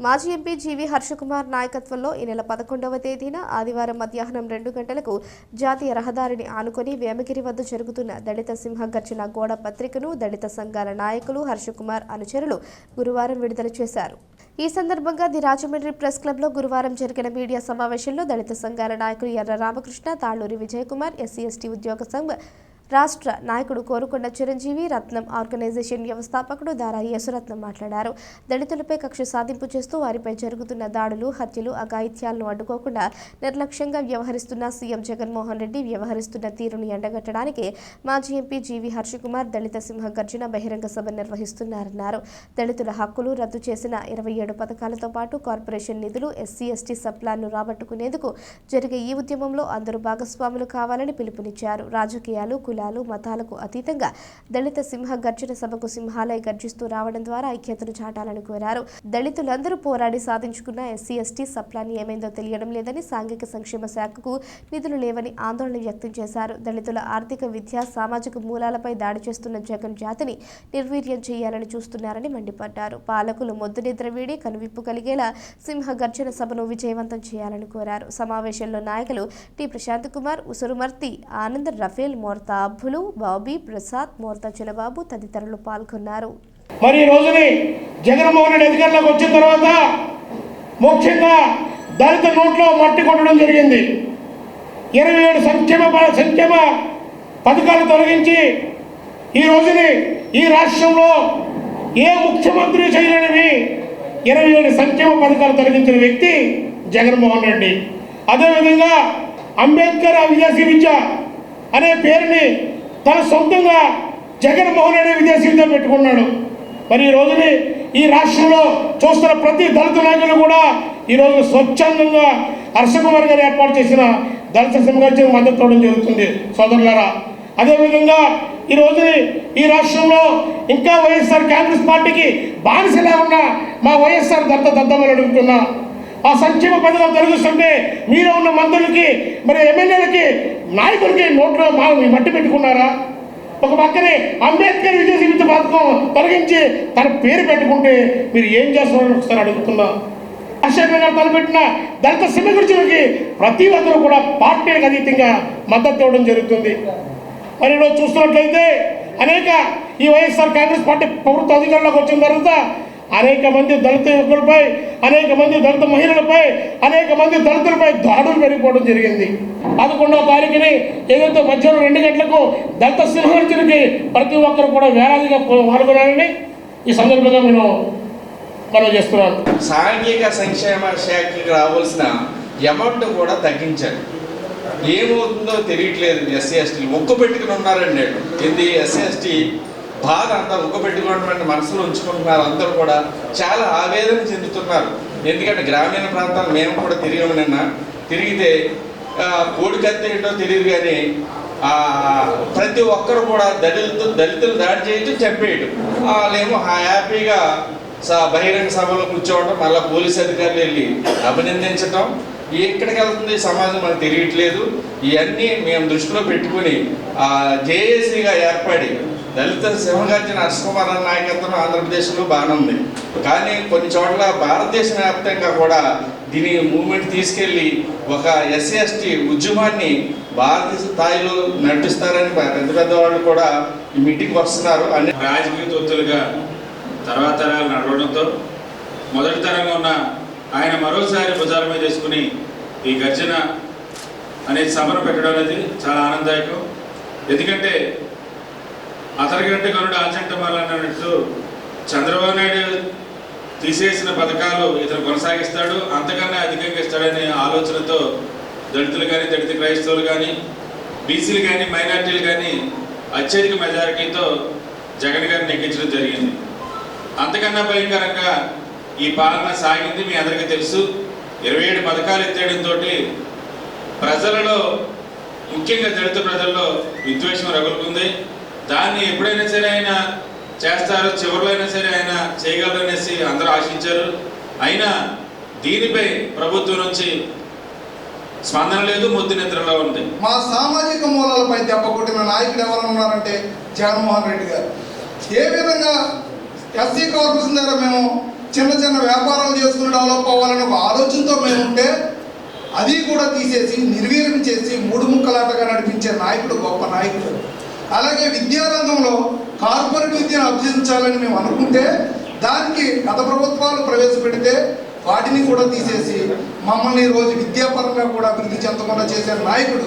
మాజీ ఎంపీ జీవి హర్షకుమార్ నాయకత్వంలో ఈ నెల పదకొండవ తేదీన ఆదివారం మధ్యాహ్నం రెండు గంటలకు జాతీయ రహదారిని ఆనుకొని వేమగిరి వద్ద జరుగుతున్న దళిత సింహగర్జన గోడ పత్రికను దళిత సంఘాల నాయకులు హర్షకుమార్ అనుచరులు గురువారం విడుదల చేశారు. ఈ సందర్భంగా ది రాజమండ్రి ప్రెస్ క్లబ్లో గురువారం జరిగిన మీడియా సమావేశంలో దళిత సంఘాల నాయకులు ఎర్ర రామకృష్ణ తాళూరి విజయకుమార్ ఎస్సీ ఎస్టీ ఉద్యోగ సంఘ రాష్ట్ర నాయకుడు కోరుకొండ చిరంజీవి రత్నం ఆర్గనైజేషన్ వ్యవస్థాపకుడు దారా యేసురత్నం మాట్లాడారు. దళితులపై కక్ష సాధింపు చేస్తూ వారిపై జరుగుతున్న దాడులు హత్యలు అఘాయిత్యాలను అడ్డుకోకుండా నిర్లక్ష్యంగా వ్యవహరిస్తున్న సీఎం జగన్మోహన్ రెడ్డి వ్యవహరిస్తున్న తీరును ఎండగట్టడానికి మాజీ ఎంపీ జీవి హర్షకుమార్ దళిత సింహ గర్జన బహిరంగ సభ నిర్వహిస్తున్నారన్నారు. దళితుల హక్కులు రద్దు చేసిన ఇరవై ఏడు పథకాలతో పాటు కార్పొరేషన్ నిధులు ఎస్సీ ఎస్టీ సప్లాన్ను రాబట్టుకునేందుకు జరిగే ఈ ఉద్యమంలో అందరూ భాగస్వాములు కావాలని పిలుపునిచ్చారు. రాజకీయాలు కుల కులాలు మతాలకు అతీతంగా దళిత సింహ గర్జన సభకు సింహాలయ గర్జిస్తూ రావడం ద్వారా ఐక్యతను చాటాలని కోరారు. దళితులందరూ పోరాడి సాధించుకున్న ఎస్సీ ఎస్టీ సప్లాని ఏమైందో తెలియడం లేదని సాంఘిక సంక్షేమ శాఖకు నిధులు లేవని ఆందోళన వ్యక్తం చేశారు. దళితుల ఆర్థిక విద్యా సామాజిక మూలాలపై దాడి చేస్తున్న జగన్ జాతిని నిర్వీర్యం చేయాలని చూస్తున్నారని మండిపడ్డారు. పాలకులు మొద్దు నిద్ర వీడి కనువిప్పు కలిగేలా సింహ గర్జన సభను విజయవంతం చేయాలని కోరారు. సమావేశంలో నాయకులు టి. ప్రశాంత్ కుమార్ ఉసురుమర్తి ఆనంద్ రఫేల్ మోర్తా బాబులు బాబీ ప్రసాద్ మోర్తా చిలబాబు తదితరులు పాల్గొన్నారు. మరి ఈ రోజుని జగన్మోహన్ రెడ్డి అధికారంలోకి వచ్చిన తర్వాత ముఖ్యంగా దళిత నోట్లో మట్టి కొట్టడం జరిగింది. ఇరవై ఏడు సంక్షేమ సంక్షేమ పథకాలు తొలగించి ఈ రోజుని ఈ రాష్ట్రంలో ఏ ముఖ్యమంత్రి చేయలేనివి ఇరవై ఏడు సంక్షేమ పథకాలు తొలగించిన వ్యక్తి జగన్మోహన్ రెడ్డి. అదేవిధంగా అంబేద్కర్ విదేశీ విద్య అనే పేరుని తన సొంతంగా జగన్మోహన్ రెడ్డి విదేశీ పెట్టుకున్నాడు. మరి ఈ రోజుని ఈ రాష్ట్రంలో చూస్తున్న ప్రతి దళిత నాయకులు కూడా ఈరోజు స్వచ్ఛందంగా హర్షకుమార్ గారు ఏర్పాటు చేసిన దళిత సింహార్జన మద్దతు ఇవ్వడం జరుగుతుంది. సోదరులారా అదేవిధంగా ఈ రోజుని ఈ రాష్ట్రంలో ఇంకా వైఎస్ఆర్ కాంగ్రెస్ పార్టీకి బానిసలా ఉన్న మా వైఎస్ఆర్ దత్త దద్దమ్మలు అడుగుతున్నా. ఆ సంక్షేమ పథకం తొలగిస్తుంటే మీరు ఉన్న మంత్రులకి మరి ఎమ్మెల్యేలకి నాయకులకి నోట్లో మా మట్టి పెట్టుకున్నారా? ఒక పక్కనే అంబేద్కర్ విదేశీ పథకం తొలగించి తన పేరు పెట్టుకుంటే మీరు ఏం చేస్తున్నారని ఒకసారి అడుగుతున్నా. అశోక్ గారు తలపెట్టిన దళిత సింహగుర్జులకి ప్రతి ఒక్కరు కూడా పార్టీలకు అతీతంగా మద్దతు ఇవ్వడం జరుగుతుంది. మరి ఈరోజు చూస్తున్నట్లయితే అనేక ఈ వైఎస్ఆర్ కాంగ్రెస్ పార్టీ ప్రభుత్వ అధికారంలోకి వచ్చిన తర్వాత అనేక మంది దళిత యువకులపై అనేక మంది దళిత మహిళలపై అనేక మంది దళితులపై దాడులు పెరిగిపోవడం జరిగింది. పదకొండవ తారీఖుని ఏదైతే మధ్యాహ్నం రెండు గంటలకు దళిత సింహార్జునికి ప్రతి ఒక్కరు కూడా వేలాదిగా పాల్గొనాలని ఈ సందర్భంగా నేను మనం చేస్తున్నాను. సాంఘిక సంక్షేమ శాఖకి రావాల్సిన అమౌంట్ కూడా తగ్గించారు ఏమవుతుందో తెలియట్లేదు ఎస్సీ ఎస్టీ ఒక్క పెట్టుకుని ఉన్నారండి నేడు ఎస్సీ ఎస్టీ బాధ అంతా ఉగ్గబెట్టుకున్నటువంటి మనసులో ఉంచుకుంటున్నారు అందరూ కూడా. చాలా ఆవేదన చెందుతున్నారు. ఎందుకంటే గ్రామీణ ప్రాంతాలు మేము కూడా తిరిగాము నిన్న. తిరిగితే కోడి కోడికత్తి ఏంటో తెలియదు కానీ ప్రతి ఒక్కరు కూడా దళితులు దళితులు దాడి చేయటం చెప్పేయటం. వాళ్ళేమో హ్యాపీగా స బహిరంగ సభలో కూర్చోవడం మళ్ళీ పోలీస్ అధికారులు వెళ్ళి అభినందించటం. ఎక్కడికి వెళ్తుంది సమాజం మనకు తెలియట్లేదు. ఇవన్నీ మేము దృష్టిలో పెట్టుకుని జేఏసీగా ఏర్పడి దళిత సింహగర్జన హర్షకుమార్ నాయకత్వం ఆంధ్రప్రదేశ్లో బాగానే ఉంది. కానీ కొన్ని చోట్ల భారతదేశ వ్యాప్తంగా కూడా దీని మూమెంట్ తీసుకెళ్ళి ఒక ఎస్సీ ఎస్టీ ఉద్యమాన్ని భారతదేశ స్థాయిలో నడిపిస్తారని పెద్ద పెద్ద వాళ్ళు కూడా ఈ మీటింగ్ వస్తున్నారు. అన్ని రాజకీయ తొత్తులుగా తర్వాత తరాలు నడవడంతో మొదటి తరంగా ఉన్న ఆయన మరోసారి భుజాల మీద తీసుకుని ఈ గర్జన అనేది సమరం పెట్టడం అనేది చాలా ఆనందదాయకం. ఎందుకంటే అతని కనుడు గనుడు ఆచంట అన్నట్టు చంద్రబాబు నాయుడు తీసేసిన పథకాలు ఇతను కొనసాగిస్తాడు అంతకన్నా అధికంగా ఇస్తాడనే ఆలోచనతో దళితులు కానీ దళిత క్రైస్తవులు కానీ బీసీలు కానీ మైనార్టీలు కానీ అత్యధిక మెజారిటీతో జగన్ గారిని ఎక్కించడం జరిగింది. అంతకన్నా భయంకరంగా ఈ పాలన సాగింది మీ అందరికీ తెలుసు. ఇరవై ఏడు పథకాలు ఎత్తేయడంతో ప్రజలలో ముఖ్యంగా దళిత ప్రజల్లో విద్వేషం రగులుకుంది. దాన్ని ఎప్పుడైనా సరే ఆయన చేస్తారు చివరిలో అయినా సరే ఆయన చేయగలరనేసి అందరూ ఆశించారు. అయినా దీనిపై ప్రభుత్వం నుంచి స్పందన లేదు ముద్దు నిద్రలో ఉంది. మా సామాజిక మూలాలపై దెబ్బ కొట్టిన నాయకుడు ఎవరు ఉన్నారంటే జగన్మోహన్ రెడ్డి గారు. ఏ విధంగా ఎస్సీ కార్పొరేషన్ దగ్గర మేము చిన్న చిన్న వ్యాపారాలు చేసుకుని డెవలప్ అవ్వాలని ఒక ఆలోచనతో మేము ఉంటే అది కూడా తీసేసి నిర్వీర్యం చేసి మూడు ముక్కలాటగా నడిపించే నాయకుడు గొప్ప నాయకుడు. అలాగే విద్యారంగంలో కార్పొరేట్ విద్యను అభ్యసించాలని మేము అనుకుంటే దానికి గత ప్రభుత్వాలు ప్రవేశపెడితే వాటిని కూడా తీసేసి మమ్మల్ని ఈరోజు రోజు విద్యాపరంగా కూడా అభివృద్ధి చెందకుండా చేసే నాయకుడు.